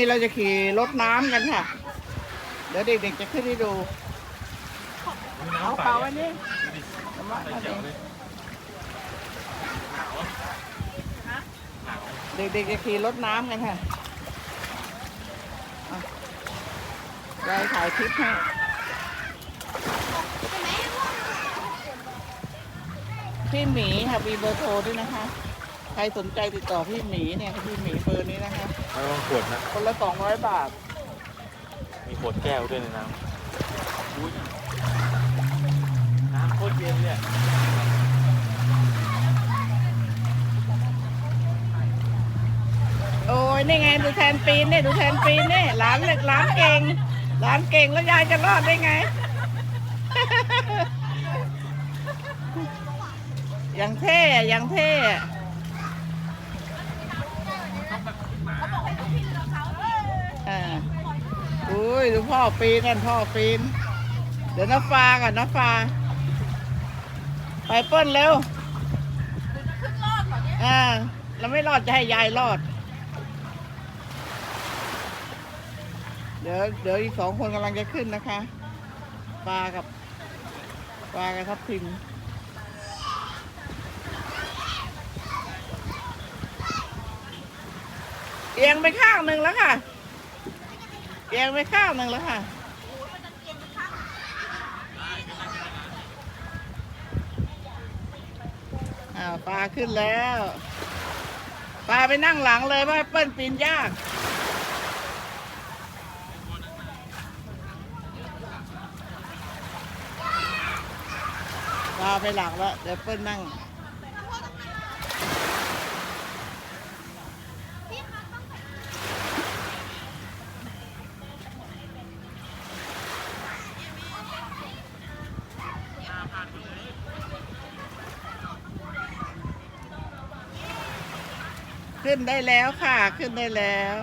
นี่เราจะขี่รถน้ำกันค่ะ เดี๋ยวเด็กๆจะขึ้นให้ดูเอาเปล่าอันนี้เอามาเอาเด็กเด็กๆจะขี่รถน้ำกันค่ะอะยายถ่ายคลิปให้พี่หมีค่ะมีเบอร์โทรด้วยนะคะ ใครสนใจติดต่อพี่หมีเนี่ยพี่หมีเบอร์นี้นะคะ ไม่ต้องขวดนะ คนละสองร้อยบาท มีขวดแก้วด้วยในน้ำอุ๊ยน้ำโคตรเย็นเลยอะโอ้ยนี่ไงดูแทนปีนเนี่ยดูแทนปีนเนี่ยร้านเล็กร้านเก่งร้านเก่งแล้วยายจะรอดได้ไงยังเท่อะยังเท่อะอ่าอุ้ย ดูพ่อปีนนั่นพ่อปีน เดี๋ยวน้าฟ้าก่อนน้าฟ้าไปเปิ้ลเร็วอ่าเราไม่รอดจะให้ยายรอด เดี๋ยวเดี๋ยวอีกสองคนกำลังจะขึ้นนะคะปลากับปลากับทับทิมเอียงไปข้างหนึ่งแล้วค่ะ เอียงไปข้างหนึ่งแล้วค่ะอ้าวปลาขึ้นแล้วปลาไปนั่งหลังเลยเพราเปิ้ลปีนยากปลาไปหลังแล้วเดี๋ยวเปิ้ลนั่ง ขึ้นได้แล้วค่ะ ขึ้นได้แล้ว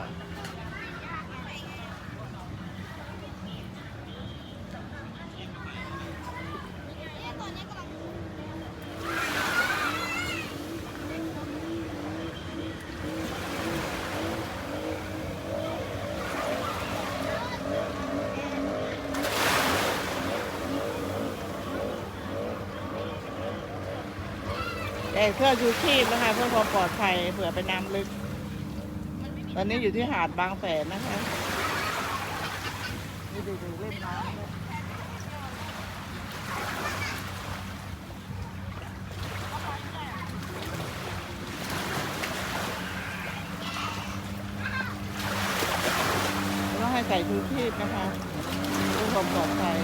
เครื่องชูชีพนะคะเพื่อความปลอดภัยเผื่อไปน้ำลึก ตอนนี้อยู่ที่หาดบางแสนนะคะนี่ดูดูเล่นน้ำด้วยต้องให้ใส่ชูชีพนะคะเพื่อความปลอดภัย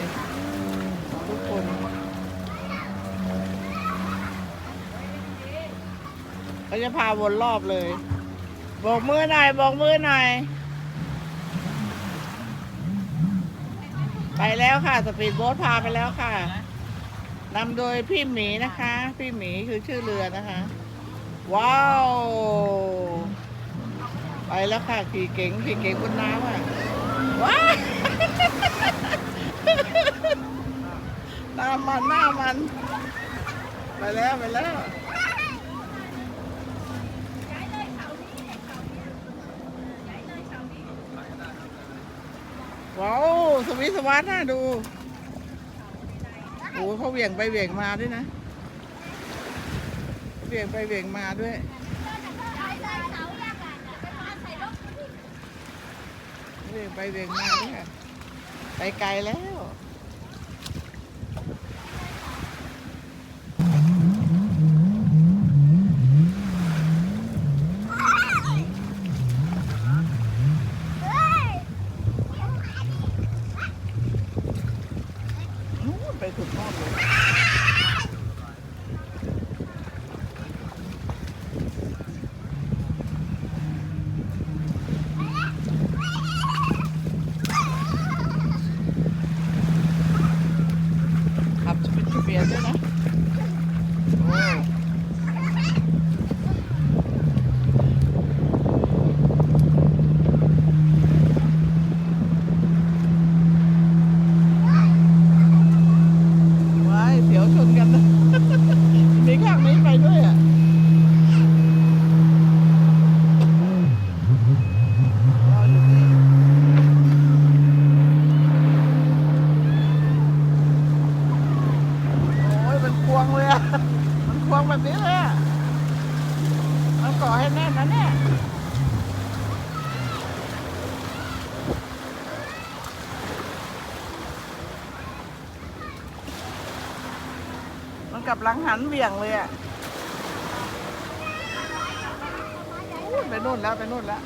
ของทุกคน เขาจะพาวนรอบเลยบอกมือหน่อยบอกมือหน่อย ไปแล้วค่ะ สปีดโบ๊ทพาไปแล้วค่ะนำโดยพี่หมีนะคะ พี่หมีคือชื่อเรือนะคะ ว้าว ไปแล้วค่ะ ขี่เก๋งขี่เก๋งบนน้ำอะว้าวหน้ามันหน้ามัน ไปแล้วไปแล้ว ว้าว สวิสวัสดน่าดูโอ้เขาเหวี่ยงไปเหวี่ยงมาด้วยนะเหวี่ยงไปเหวี่ยงมาด้วยเหวี่ยงไปเหวี่ยงมาด้วยค่ะไปไกลแล้ว นู่ นไปสุดโน่นเลยกับหลังหันเบี่ยงเลยอะไปนู่นแล้วไปนู่นแล้ว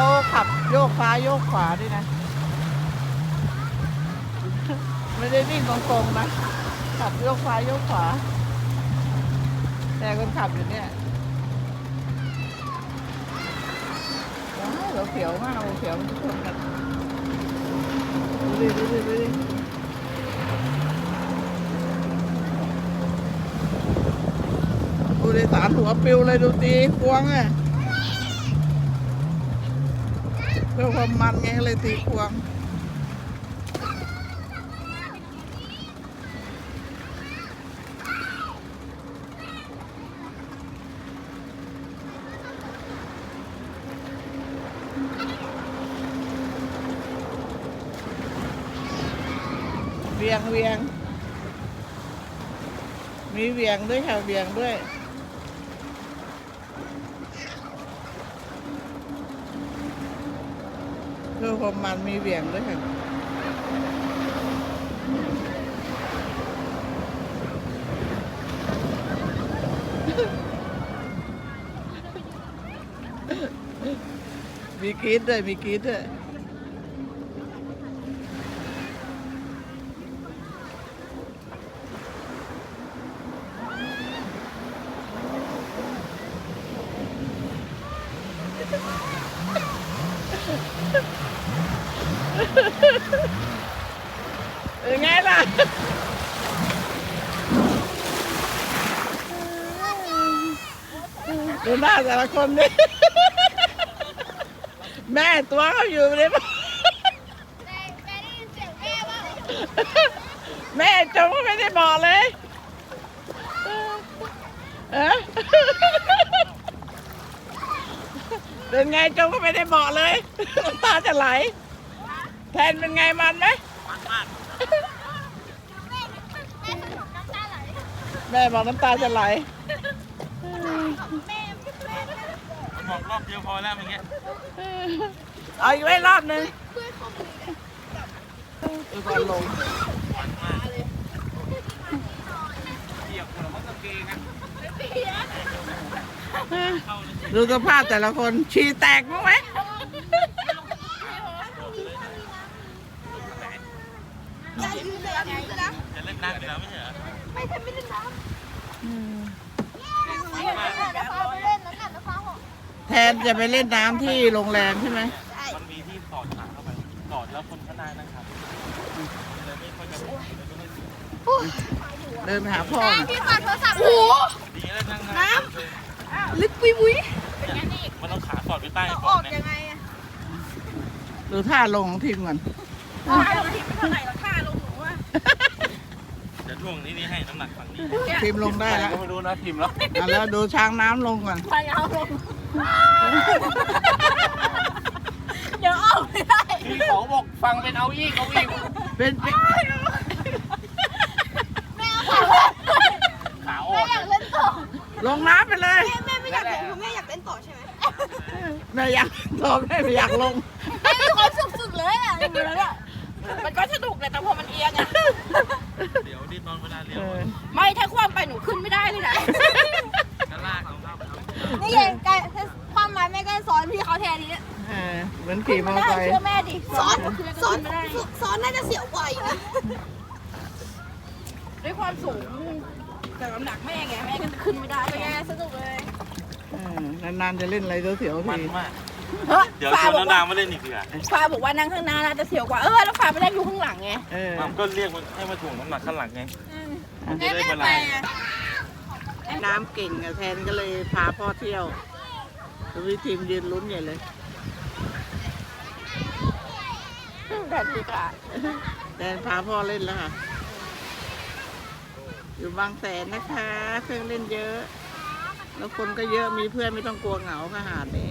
เขาขับโยก ซ้ายโยกขวาด้วยนะ ไม่ได้วิ่งตรงๆนะ ขับโยกซ้ายโยกขวา แต่คนขับอยู่เนี่ยว้าวเขียวมากเราเขียวมันชนกันดูดิดูดิดูดิดูดิสารหัวปิวเลยดูตีพวงอะ เพื่อความมันไงก็เลยตีควงเวียงเวียงมีเวียงด้วยค่ะเวียงด้วย คือความมันมีเหวี่ยงด้วยค่ะมีกรีดด้วยมีกรีดด้วย เป็นไงล่ะดูหน้าแต่ละคนนี่แม่ตัวเขาอยู่เลยปะแต่แต่ได้ยินเสียงแม่ว่าแม่จงก็ไม่ได้บอกเลย เออเป็นไงจงก็ไม่ได้บอกเลยน้ำตาจะไหล แทนเป็นไงมันไหมแม่แม่สนุกน้ำตาไหลแม่บอกน้ำตาจะไหลแม่แม่มันบอกรอบเดียวพอแล้วเมื่อกี้เอาอีกไว้รอบหนึงเพื่อนเขาคุยกันเออก่อนลงมันมากเกี่ยวคนละมันก็เกงกันดูสภาพแต่ละคนฉี่แตกมั้งไหม อย่ายืนเลยอย่ายืนเลย นะจะเล่นน้ำอยู่แล้วไม่ใช่เหรอไม่ทำไม่ได้น้ำไม่ได้เดี๋ยวพาไปเล่นนั้นน่ะเดี๋ยวพาหกแทนจะไปเล่นน้ำที่โรงแรมใช่ไหมมันมีที่สอดขาเข้าไปสอดแล้วคนข้างหน้านั่งครับเลยไม่ค่อยจะเลยไม่ค่อยเดินไปหาพ่อน่ะพี่ฝากโทรศัพท์โอ้โหดีแล้วนั่งน้ลึกปุยปุยำมันต้องขาสอดไปใต้อก่ออนกนะยังไงอะดูท่าลงของทีมก่อนท่าลงที่ไม่เท่าไหร่หรอกท่าลงหนูอะเดี๋ยว ช่วงนี้นี่ให้น้ำหนักฝั่งนี้ทีมลงได้แล้วก็ไม่รู้นะทีมแล้วอะแล้วดูช้างน้ำลงก่อนพยายามลงเดี๋ยวออกไม่ได้พี่เขาบอกฟังเป็นเอาอี้เขาอี้เป็นเป็นแม่เอาขาขาอ่อแม่นอยากเล่นต่อลงน้ำไปเลยแม่แม่ไม่อยากลงคือแม่อยากเล่นต่อใช่ไหมแม่อยากลงแม่ไม่อยากลง แม่มีความสุขสุดเลยอะอย่างนี้แล้วเนี่ยมันก็สนุกแหละแต่พอมันเอียงอะ เดี๋ยวดิตอนเวลาเลี้ยเอวอไม่ถ้าคว่ำไปหนูขึ้นไม่ได้เลยนะก็ลากลงเข้าไปเอานี่เองใกล้ความหมายแม่ก็สอนพี่เขาแทนนี้เออเหมือนขี่มอเตอร์ไซค์เชื่อแม่ดิสอนสอนสอนน่าจะเสียวกว่าอีกนะด้วยความสูงแต่น้ำหนักแม่ไงแม่ก็จะขึ้นไม่ได้เป็นไงสนุกเลย เออนานๆจะเล่นอะไรเสียวๆมันทีมาก เฮ้ยเดี๋ยวฟ้าชวนบอกน้องว่านางมาเล่นอีกดีกว่าฟ้าบอกว่านั่งข้างหน้าน่าจะเสียวกว่า เออ แล้วฟ้าไปนั่งอยู่ข้างหลังไงเออมันก็เรียกมันให้มาถ่วงน้ำหนักข้างหลังไงอะจะได้เวลาน้ำเก่งอะแทนก็เลยพาพ่อเที่ยวดูวิทีมยืนลุ้นใหญ่เลย แบบนี้ค่ะแทนพาพ่อเล่นแล้วค่ะ อยู่บางแสนนะคะ เครื่องเล่นเยอะ แล้วคนก็เยอะมีเพื่อนไม่ต้องกลัวเหงาค่ะหาดนี้